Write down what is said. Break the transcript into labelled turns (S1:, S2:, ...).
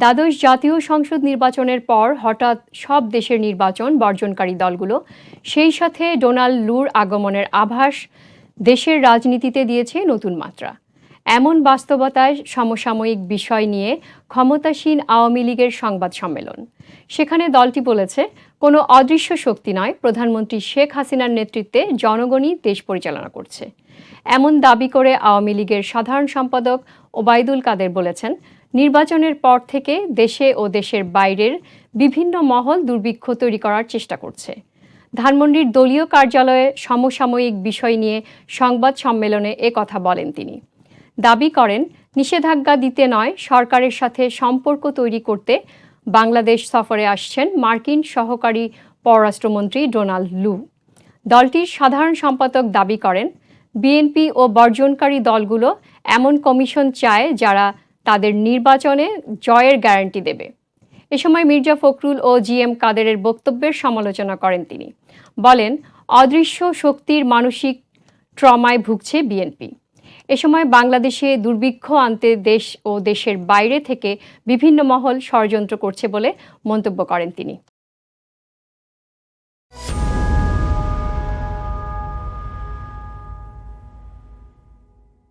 S1: দ্বাদশ জাতীয় সংসদ নির্বাচনের পর হঠাৎ সব দেশের নির্বাচন বর্জনকারী দলগুলো, সেই সাথে ডোনাল্ড লুর আগমনের আভাস দেশের রাজনীতিতে দিয়েছে নতুন মাত্রা। এমন বাস্তবতায় সমসাময়িক বিষয় নিয়ে ক্ষমতাসীন আওয়ামী লীগের সংবাদ সম্মেলন। সেখানে দলটি বলেছে, কোনো অদৃশ্য শক্তি নয়, প্রধানমন্ত্রী শেখ হাসিনার নেতৃত্বে জনগণই দেশ পরিচালনা করছে। এমন দাবি করে আওয়ামী লীগের সাধারণ সম্পাদক ওবায়দুল কাদের বলেছেন, নির্বাচনের পর থেকে দেশে ও দেশের বাইরের বিভিন্ন মহল দুর্ভিক্ষ তৈরি করার চেষ্টা করছে। ধানমন্ডির দলীয় কার্যালয়ে সমসাময়িক বিষয় নিয়ে সংবাদ সম্মেলনে কথা বলেন তিনি। দাবি করেন, নিষেধাজ্ঞা দিতে নয়, সরকারের সাথে সম্পর্ক তৈরি করতে বাংলাদেশ সফরে আসছেন মার্কিন সহকারী পররাষ্ট্রমন্ত্রী ডোনাল্ড লু। দলটির সাধারণ সম্পাদক দাবি করেন, বিএনপি ও বর্জনকারী দলগুলো এমন কমিশন চায় যারা তাদের নির্বাচনে জয়ের গ্যারান্টি দেবে। এ সময় মির্জা ফখরুল ও জি এম কাদেরের বক্তব্যের সমালোচনা করেন তিনি। বলেন, অদৃশ্য শক্তির মানসিক ট্রমায় ভুগছে বিএনপি। এ সময় বাংলাদেশে দুর্ভিক্ষ আনতে দেশ ও দেশের বাইরে থেকে বিভিন্ন মহল ষড়যন্ত্র করছে বলে মন্তব্য করেন তিনি।